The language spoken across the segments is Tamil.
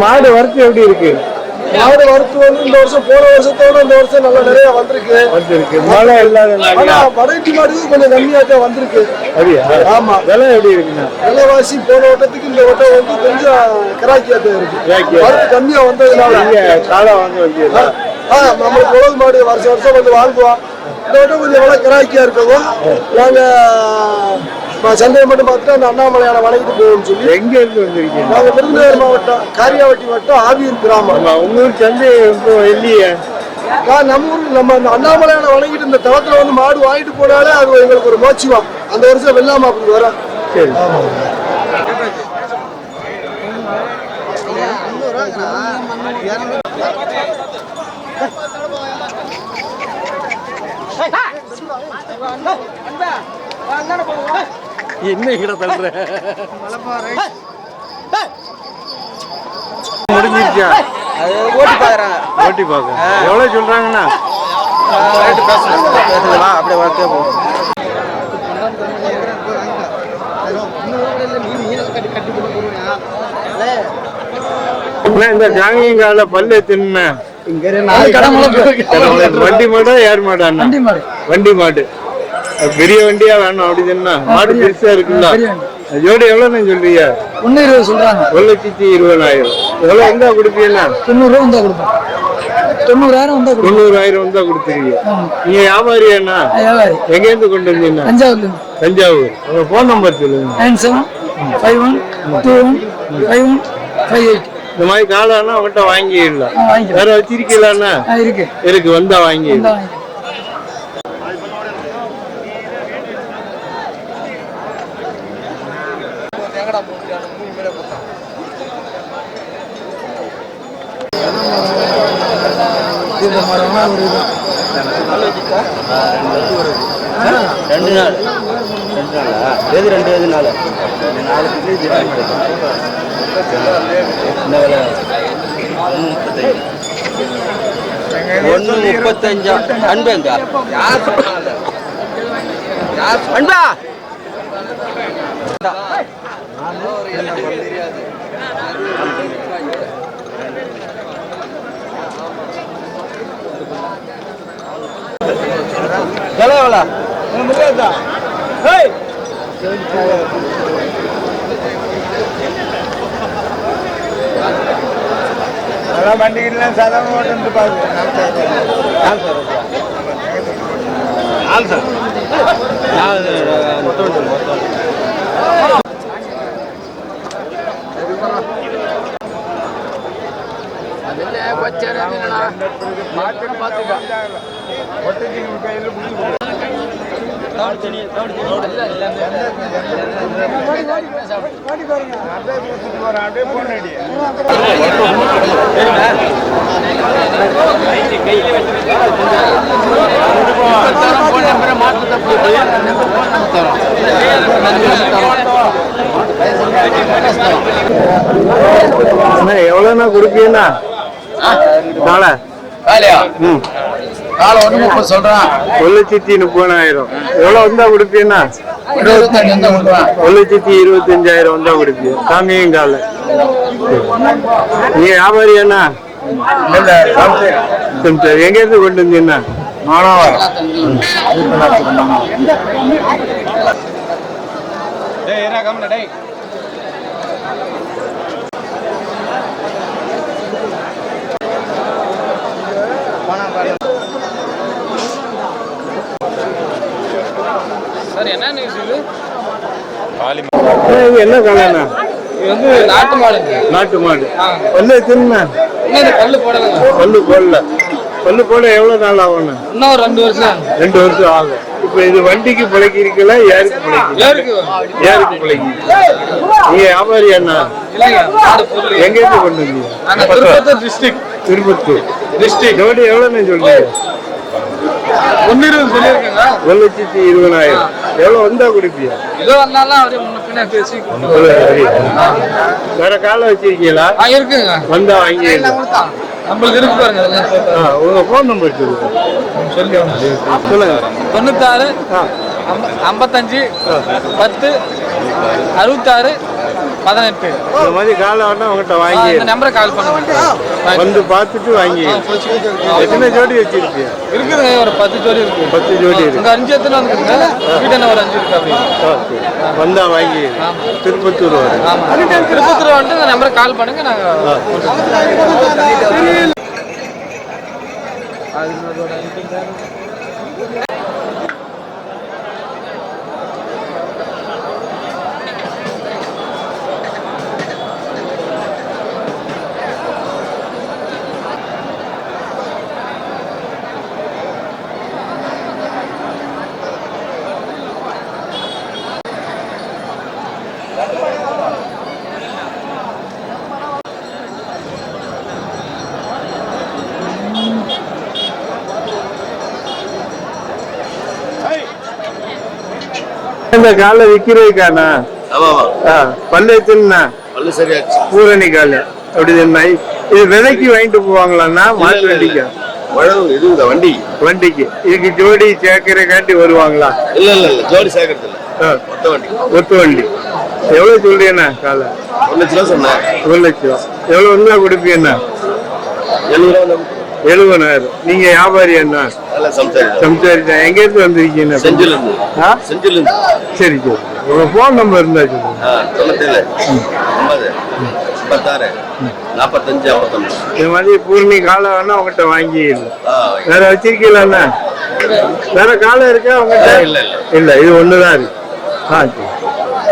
மாடு வரத்து எப்படி இருக்கு? மாடு வரத்து வந்து இந்த வருஷம் போன வருஷத்தோட இந்த வருஷம் நல்லா நிறைய வந்திருக்கு. வந்திருக்கு. மழை இல்லாதனால ஆனா வடக்கு மாடு கொஞ்சம் கம்மியா தான் வந்திருக்கு. அப்படியா? ஆமா. விலை எப்படி இருக்குண்ணா? விலைவாசி போன வட்டத்துக்கு இந்த வட்டம் வந்து கொஞ்சம் கிராக்கியா தான் இருக்கு. கம்மியா வந்ததுனால. நீங்க காலை வாங்க வந்தீங்களா ஆ நம்மளுக்கு உழவு மாடு வருஷம் வருஷம் கொஞ்சம் வாங்குவோம். இந்த வட்டம் கொஞ்சம் விலை கிராக்கியா இருக்கவும் நாங்க சந்தையை மட்டும் பார்த்துட்டு அந்த அண்ணாமலையான வணங்கிட்டு போவோம்னு சொல்லி எங்க இருந்து வந்திருக்கீங்க? நாங்க விருதுநகர் மாவட்டம் காரியாவட்டி வட்டம் ஆவியூர் கிராமம். உங்க ஊர் சந்தை இல்லையே ஆ, நம்ம ஊர் நம்ம அந்த அண்ணாமலையான வணங்கிட்டு இந்த தளத்துல வந்து மாடு வாங்கிட்டு போனாலே அது எங்களுக்கு ஒரு மோச்சுவம் அந்த வருஷம் வெள்ளாம அப்படி வரும். சரி. என்ன இங்கட தள்ளுற? முடிஞ்சிருச்சா? ஓட்டி பாக்குறாங்க ஓட்டி பார்க்க எவ்வளவு சொல்றாங்கண்ணா ரேட்டு பேசணும். பேசுங்களா அப்படியே வளர்த்தே போகும் இந்த ஜாங்கிங்கால பல்லு தின்ன வண்டி மாடா யார் மாடா அண்ணா? வண்டி மாடு. வண்டி மாடு. பெரிய வண்டியா வேணும் அப்படி தின்னா மாடு பெருசா வண்டி. ஜோடி எவ்வளவுன்னு சொல்றீங்க? ஒன்று இருபது சொல்கிறாங்க ஒரு லட்சத்தி இருபதாயிரம். எவ்வளவு வந்தா கொடுப்பீங்கன்னா தொண்ணூறுரூவா வந்தால் கொடுப்போம். தொண்ணூறாயிரம் கொடுப்போம். தொண்ணூறாயிரம் வந்தா கொடுத்துருவீங்க. ஆமாம் நீங்க வியாபாரி அண்ணா? எங்க இருந்து கொண்டு வந்தீங்கன்னா தஞ்சாவூர்லேருந்து. தஞ்சாவூர். உங்க போன் நம்பர் சொல்லுங்க. Nine seven five one two one five one five eight. இந்த மாதிரி காளானா அவங்ககிட்ட வாங்கிடலாம். வேற வச்சிருக்கீங்களாண்ணா ஆ இருக்கு. இருக்கு வந்தா வாங்கி வந்தா வாங்கிக்கலாம் ரெண்டு நாள். ரெண்டு நாளா எது ரெண்டு எது நாள்? நாலு என்ன விலை? ஒன்று முப்பத்தஞ்சா? அன்பேங்க. அன்பா! எவ்வளோ எவ்வளோ வண்டிகள்லாம் சாதாரண ஓட்டு நாலு சார் நாலு மொத்தம் மொத்தம் அண்ணா எவ்வளோண்ணா கொடுப்பீங்கண்ணா? நாளை? ம். காலை ஒன்று முப்பது சொல்கிறேன் ஒரு லட்சத்தி முப்பதாயிரம் எவ்வளோ வந்தா கொடுப்பீங்கண்ணா இருபத்தஞ்சு வந்து கொடுக்குறேன் ஒரு லட்சத்தி இருபத்தஞ்சாயிரம் வந்தா கொடுப்பீங்க காமியும் கால. நீங்க வியாபாரி அண்ணா சரி சரி. எங்க இருந்து கொண்டு வந்தீங்கண்ணா மாணவர் இது என்ன காலண்ணா இது வந்து நாட்டு மாடுங்க. நாட்டு மாடு. பல்லு தின்ன இன்னும் பல்லு போடலைங்க? பல்லு போடல. பல்லு போட எவ்வளவு நாள் ஆகும்ண்ணா இன்னும் ஒரு ரெண்டு வருஷம் ரெண்டு வருஷம் ஆகும். இப்ப இது வண்டிக்கு பிழைக்கிறீங்களா யாருக்கு பிழைக்கிறீங்க? யாருக்கு பிழைக்கிறீங்க? நீங்க வியாபாரி அண்ணா இல்லைங்க மாடு பொருள். எங்க இருந்து கொண்டு வந்தீங்க? நாங்கள் திருப்பத்தூர் டிஸ்ட்ரிக்ட் திருப்பத்தூர். டிஸ்ட்ரிக்ட் ஜோடி எவ்வளோன்னு சொல்றீங்க? ஒன்று இருபது ஒரு லட்சத்தி இருபதாயிரம். எவ்வளோ வந்தா கொடுப்பீங்க ஏதோ வந்தாலும் அப்படியே முன்ன பின்ன பேசி வேற காலை வச்சிருக்கீங்களா? ஆ இருக்குங்க. வந்தா வாங்கிடலாம் நம்மளுக்கு இருக்கு பாருங்க ஆ, உங்க ஃபோன் நம்பர் சொல்லுங்க. சொல்லி சொல்லுங்க. தொண்ணூத்தாறு ஐம்பத்தஞ்சு பத்து அறுபத்தாறு பதினெட்டு. இந்த மாதிரி காலை வேணா உங்ககிட்ட ஆ, வாங்கி இந்த நம்பரை கால் பண்ணுங்க. வந்து பார்த்துட்டு வாங்கி எத்தனை ஜோடி வச்சிருக்கு இருக்குதுங்க ஒரு பத்து ஜோடி இருக்கு. பத்து ஜோடி இருக்கு. இங்க அஞ்சு எத்தனை வந்துருக்குங்க வீட்டு ஒரு அஞ்சு இருக்கு அப்படி ஓகே. வந்தா வாங்கி. திருப்பத்தூர் வரும் திருப்பத்தூர் வந்துட்டு இந்த நம்பரை கால் பண்ணுங்க நாங்க இந்த காலை விக்கிறதுக்கானா பல்லு எத்தனா பல்லு சரியாச்சு. பூரணி கால். அப்படி என்ன இது விலைக்கு வாங்கிட்டு போவாங்களாண்ணா? மாட்டு வண்டிக்கா? இது இந்த வண்டி. வண்டிக்கு. இதுக்கு ஜோடி சேர்க்கறக்காண்டி வருவாங்களா? இல்ல இல்ல இல்ல. ஜோடி சேர்க்கறது இல்ல. ஆ, மொத்த வண்டி. வண்டி. எவ்வளவு சொல்றீங்கண்ணா காலை? ஒரு லட்ச ரூபா சொன்னேன். ஒரு லட்சம் எவ்வளவு இருந்தா கொடுப்பீங்கண்ணா? எழுபது ரூபா எழுபதாயிரம் நீங்க வியாபாரி அண்ணா நல்ல சம்சாரி சம்சாரிச்சா எங்க இருந்து வந்திருக்கீங்க? செஞ்சில சரி சரி. உங்க போன் நம்பர் இருந்தா சொல்லுங்க. முப்பத்தாறு. நாற்பத்தஞ்சு ஐம்பத்தொன்று இந்த மாதிரி பூர்ணி காலை வேணா உங்ககிட்ட வாங்கிடலாம் வேற வச்சிருக்கீங்களா வேற காலை இருக்கா உங்ககிட்ட? இல்ல, இல்ல. இல்ல இது ஒண்ணுதான் இருக்கு. ஆ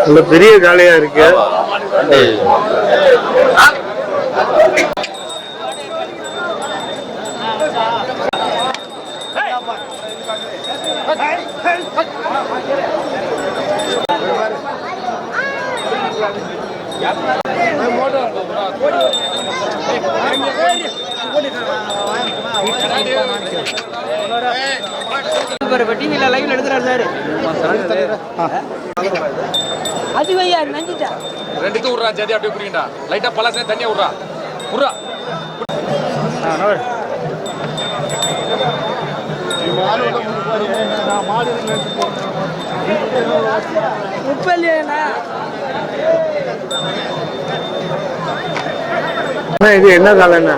நல்ல பெரிய காளையா இருக்கு. வண்டி அது வையா நஞ்சிட்டா ரெண்டுத்து விட்றா ஜாதி அப்படியே குடிக்கண்டா லைட்டா பழசே தண்ணியா விட்றா விட்றா முப்பல்லியா அண்ணா, இது என்ன காலைண்ணா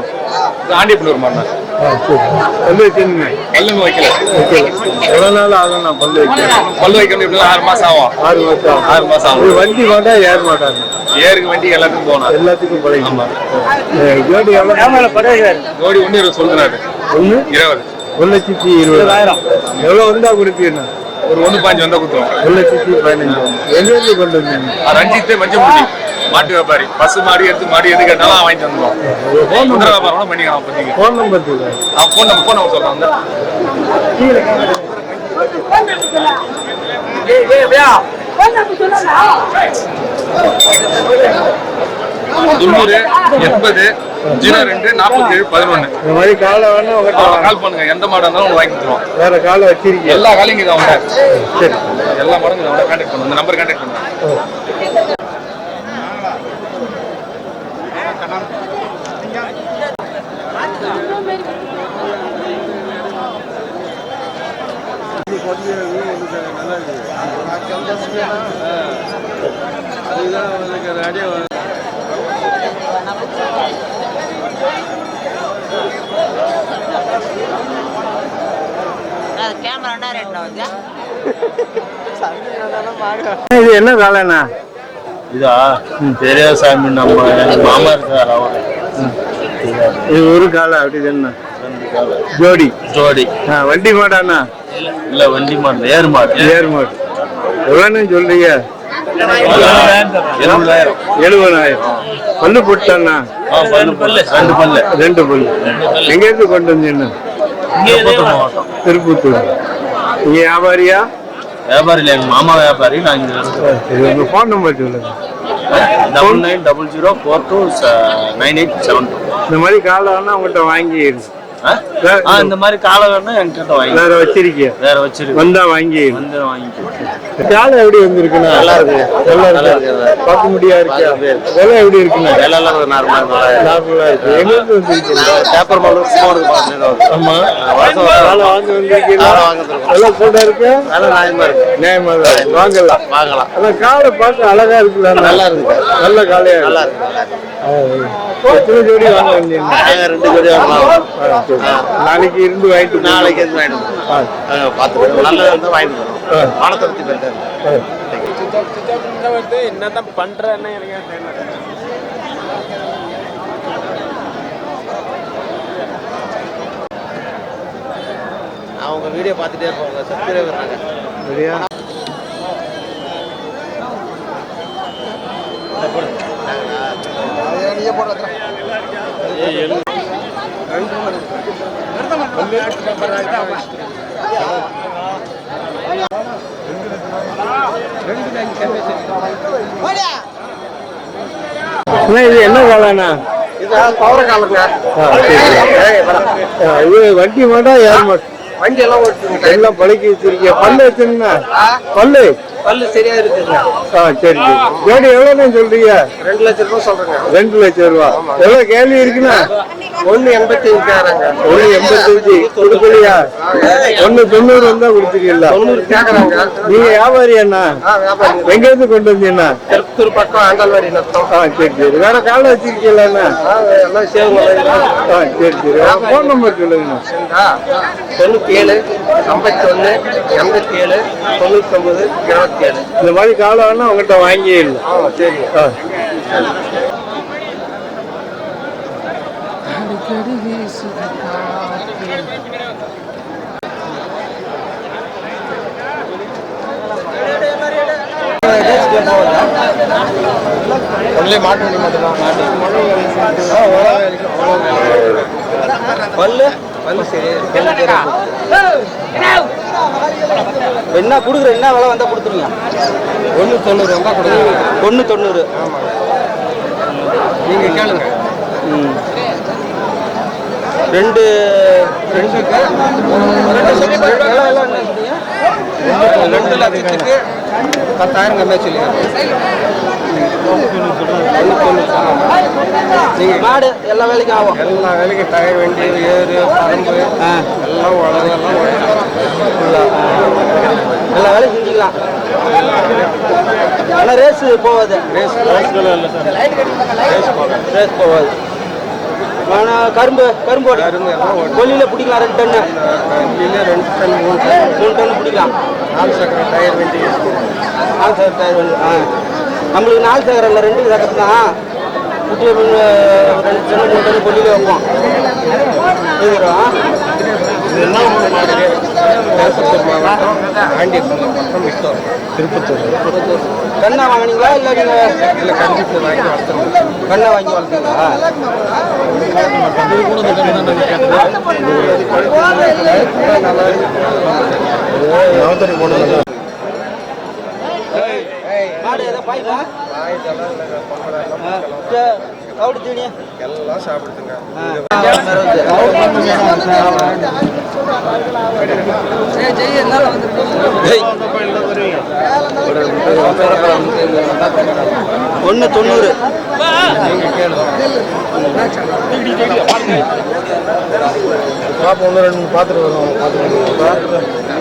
ஆண்டிப்பனூர் மண்ணா பல்லு வைக்கல. எவ்வளவு நாள் ஆகும் நான் பல்லு வைக்கிறேன் பல்லு வைக்கணும் இப்படி ஆறு மாசம் ஆகும். ஆறு மாசம் ஆகும். ஆறு மாசம் ஆகும். வண்டி மாட்டா ஏற மாட்டாங்க ஏருக்கு வண்டி எல்லாத்துக்கும் போகணும். எல்லாத்துக்கும் பழகிமா ஜோடி எவ்வளவு? ஜோடி ஒன்று இருபது சொல்லுறாரு. ஒண்ணு? இருபது. ஒரு லட்சத்தி இருபதாயிரம். எவ்வளவு வந்தா கொடுப்பீங்கண்ணா? ஒரு ஒன்று பாஞ்சு வந்தா குத்துவோம் ஒரு லட்சத்தி பதினஞ்சு கொண்டு வந்தீங்க? ஆ, மாட்டு வியாபாரி. பஸ் மாடி எடுத்து மாடி எது கேட்டாலும் வாங்கிட்டு வந்துடுவான் குதிரை வியாபாரம் கூட பண்ணிக்கலாம் அப்போதைக்கு ஃபோன் நம்பர் அவன் ஃபோன் நம்பர் ஃபோன் நம்பர் சொல்கிறான் வந்து தொண்ணூறு எண்பது ஜீரோ ரெண்டு நாற்பத்தி ஏழு பதினொன்று இந்த மாதிரி காலை வேணா உங்கள்கிட்ட. கால் பண்ணுங்க. எந்த மாடு இருந்தாலும் ஒன்று வாங்கி கொடுத்துருவோம். வேற காலை வச்சிருக்கீங்க. எல்லா காலையும் இங்கே அவங்க சரி. எல்லா மாடும் இங்கே அவங்க கான்டாக்ட் பண்ணுங்க. இந்த நம்பர் கான்டாக்ட் பண்ணுங்க. ரெண்டு வந்து இது என்ன காலைண்ணா? இதா? பெரிய சாமி நம்ம மாமா இருக்கார் அவர். இது ஒரு காலை அப்படி தானே? ஜோடி. ஜோடி. வண்டி மாடாண்ணா? இல்ல வண்டி மாடு ஏறு மாடு. ஏர் மாடு. எவ்வளோன்னு சொல்றீங்க? எழுபதாயிரம். எழுபதாயிரம் பல்லு போட்டாண்ணா ஆ, பல்லு பல்லு. ரெண்டு பல்லு. ரெண்டு பல்லு. எங்க இருந்து கொண்டு வந்தீங்க? திருப்பத்தூர் நீங்க வியாபாரியா? வியாபாரி இல்ல எங்க மாமா வியாபாரி நான் இங்க ஃபோன் நம்பர் சொல்லுங்க. Double nine double zero four two nine eight seven two. இந்த மாதிரி காலை வேணா உங்கள்கிட்ட வாங்கிடுங்க ஆ? இந்த மாதிரி காலை வேணா என்கிட்ட வாங்கி வேற வச்சிருக்கீங்க வேற வச்சிருக்கு வந்தா வாங்கிடுங்க வந்து வாங்கிக்கோ காலை எப்படி வந்திருக்குண்ணா நல்லா இருக்கு. நல்லா இருக்கு. பார்க்க முடியா இருக்கா. விலை எப்படி இருக்குண்ணா? எல்லாம் நார்மல் நார்மலா இருக்கு. எங்க இருந்து வந்திருக்கீங்க? பேப்பர் பார்த்து ஆமா. வருஷம் வருஷம் வாங்க. வந்திருக்கீங்களா? போட்டா இருக்கு? நல்லா நியாயமா இருக்கு. நியாயமா தான் வாங்கலாம். வாங்கலாம். அதான் காலை பார்க்க அழகா இருக்குல்ல நல்லா இருக்கு. நல்ல காலையா நல்லா இருக்கு எத்தனை ஜோடி வாங்க வந்தீங்க? ரெண்டு ஜோடி வாங்கலாம். நாளைக்கு இருந்து வாங்கிட்டு. நாளைக்கு எது வாங்கிட்டு. பார்த்து நல்ல வந்து வாங்கிட்டு வச்சு போயிட்டு ஆ. என்னதான் பண்றேன்னு எனக்கு தெரியல அவங்க வீடியோ பார்த்துட்டே இருப்பாங்க. சப்ஸ்கிரைபர் நாங்க. சரியா அண்ணா, இது என்ன காலாண்ணா? இது வண்டி மாட்டா யார் மாட்டா வண்டி எல்லாம் எல்லாம் பழக்கி வச்சிருக்கீங்க பல்லு வச்சுருந்தா பல்லு. பல்லு சரியா இருக்குங்க. ஆ சரி சரி. ஜோடி எவ்வளோன்னு சொல்றீங்க? ரெண்டு லட்சம் ரூபாய் சொல்றேங்க. ரெண்டு லட்சம் ரூபா. எவ்வளோ கேள்வி இருக்குண்ணா? ஒண்ணு எண்பத்தி அஞ்சாயிரங்க ஒன்று எண்பத்தஞ்சு கொடுக்கலையா? ஒன்று தொண்ணூறு வந்தா கொடுத்துருக்கீங்களா தொண்ணூறு கேக்குறாங்க. நீங்க வியாபாரி அண்ணா? ஆ வியாபாரி. எங்க இருந்து கொண்டு வந்தீங்கண்ணா? திருப்பத்தூர் பக்கம் ஆண்டாள்வாடி நத்தம். ஆ சரி சரி. வேற காலை வச்சிருக்கீங்களாண்ணா எல்லாம் சேவங்க ஆ சரி சரி. ஃபோன் நம்பர் சொல்லுங்கண்ணா தொண்ணூத்தி ஏழு ஐம்பத்தி ஒண்ணு எண்பத்தி ஏழு தொண்ணூத்தி ஒன்பது இருபத்தி இந்த மாதிரி காலை வேணா உங்கள்கிட்ட வாங்கியே இல்லை. ஆ சரி. ஒன்லி மாட்டு வண்டி மட்டும்தான். பல்லு? பல்லு சரி. என்ன கொடுக்குற என்ன விலை வந்தா கொடுத்துருங்க ஒன்று தொண்ணூறு ரூபா கொடுங்க ஒன்று தொண்ணூறு நீங்க கேளுங்க ரெண்டு ரெண்டு ரெண்டு லட்சத்துக்கு பத்தாயிரம் கம்மியாக சொல்லிடுறேன் நீங்கள் மாடு எல்லா வேலைக்கும் ஆகும். எல்லா வேலைக்கும் டயர் வண்டி ஏறு பரம்பு எல்லாம் உழவு எல்லாம் எல்லா வேலையும் செஞ்சுக்கலாம். ஆனால் ரேஸ் போகாது. ரேஸ் ரேஸ் போகாது. ஆனால் கரும்பு கரும்பு கரும்பு. கொல்லியில் பிடிக்கலாம் ரெண்டு டன்னு. ரெண்டு டன் மூணு டன் மூணு டன்னு பிடிக்கலாம். நாலு சக்கர டயர் வண்டி நாலு சக்கர டயர் வந்து ஆ. நம்மளுக்கு நாலு சக்கரம் இல்லை ரெண்டு சக்கரம் தான் குட்டி ரெண்டு டன்னு மூணு டன்னு கொல்லியில் வைப்போம். திருப்பத்தூர். மாவட்டம் ஆண்டியப்பள்ளம் பக்கம் விட்டோம் திருப்பத்தூர். திருப்பத்தூர் கண்ணா வாங்கினீங்களா இல்லை நீங்கள் இல்லை கண்டிப்பாக வாங்கி வளர்த்துறோம் கண்ணா வாங்கி வளர்த்தீங்களா மாடு எதை பாய்ப்பா கவுடு எல்லாம் சாப்பிடுதுங்க. ஒன்று தொண்ணூறு. பாப்பா ஒன்று ரெண்டு பார்த்துட்டு வருவோம். பார்த்துட்டு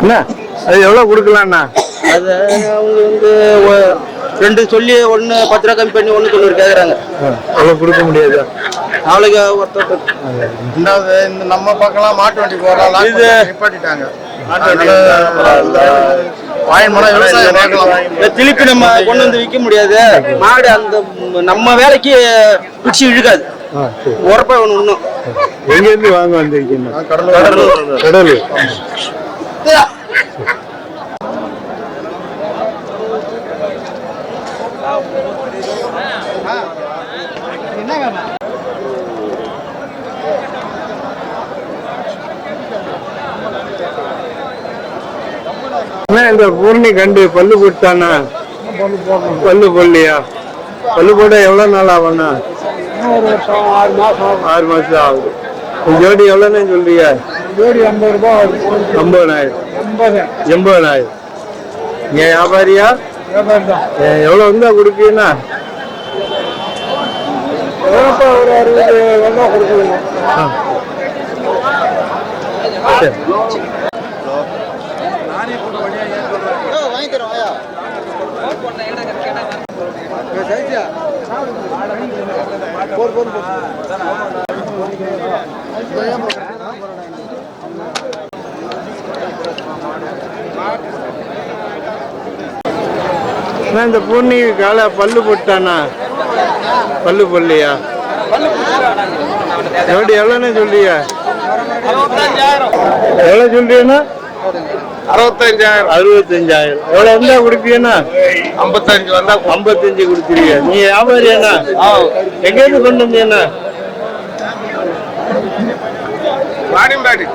என்ன அது எவ்வளோ கொடுக்கலாம்ண்ணா? அது அவங்க வந்து ரெண்டு சொல்லி ஒன்று பத்து ரூபா கம்மி பண்ணி ஒன்று தொண்ணூறு கேட்குறாங்க அவ்வளோ கொடுக்க முடியாது? நாளைக்கு ஒருத்தர் ரெண்டாவது இந்த நம்ம பக்கம்லாம் மாட்டு வண்டி போகலாம் இது நிப்பாட்டிட்டாங்க. திருப்பி நம்ம கொண்டு வந்து விற்க முடியாது. மாடு அந்த நம்ம வேலைக்கு பிடிச்சி இழுக்காது. ஒரு ரூபாய் வாங்க வந்திருக்கீங்க? கடலூர். கடலூர் இந்த பூர்ணி கண்டு பல்லு போட்டானா பல்லு போடலையா? பல்லு போட எவ்வளவு நாள் ஆகும்னா ஒரு வருஷம் ஆறு மாசம் ஆறு மாசம் ஆகுது. ஜோடி எவ்வளோன்னு சொல்றீங்க? ஜோடி ஐம்பது ரூபாய் ஐம்பதாயிரம். ஐம்பது. எண்பதாயிரம். நீங்க வியாபாரியா? வியாபாரம் தான். ஏ, எவ்வளவு வந்தா கொடுப்பீங்கன்னா ஒரு அறுபது கொடுக்குறீங்க போர் போர் இந்த பூர்ணிக்கு கால பல்லு போட்டானா பல்லு போடலையா? எப்படி எவ்வளோன்னு சொல்லியா எவ்வளோ சொல்றீங்கன்னா அறுபத்தஞ்சாயிரம். அறுபத்தஞ்சாயிரம். எவ்வளோ இருந்தா கொடுப்பீங்கன்னா ஐம்பத்தஞ்சு வந்தா ஐம்பத்தஞ்சு கொடுத்துருவீங்க நீங்க வியாபாரியாண்ணா எங்க இருந்து கொண்டு வந்தீங்கண்ணா? வாணியம்பாடி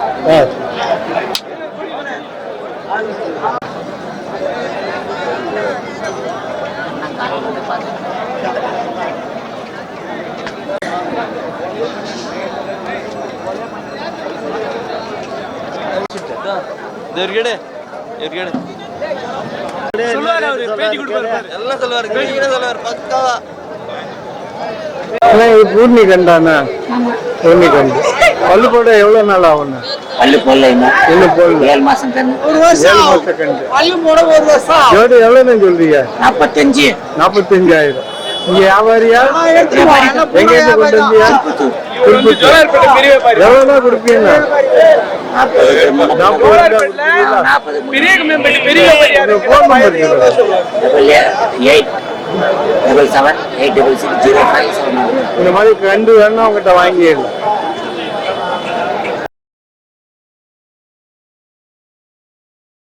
அண்ணா, இது பூர்ணி கண்டாண்ணா பூர்ணி கண்டு பல்லு போட எவ்வளவு நாள் ஆகும்ண்ணா? பல்லு போடலைங்க இன்னும் போடல. ஏழு மாசம் ஒரு ஏழு கண்டு பள்ளி போட ஒரு வருஷம் ஜோடி எவ்வளவுன்னு சொல்றீங்க? நாற்பத்தஞ்சு நாற்பத்தஞ்சாயிரம் நீங்க வியாபாரியா? எங்க இருந்து கொண்டு வந்தியா எவ்வளவுனா கொடுப்பீங்க? இந்த மாதிரி கண்டு வேணா உங்ககிட்ட வாங்கிடலாம்.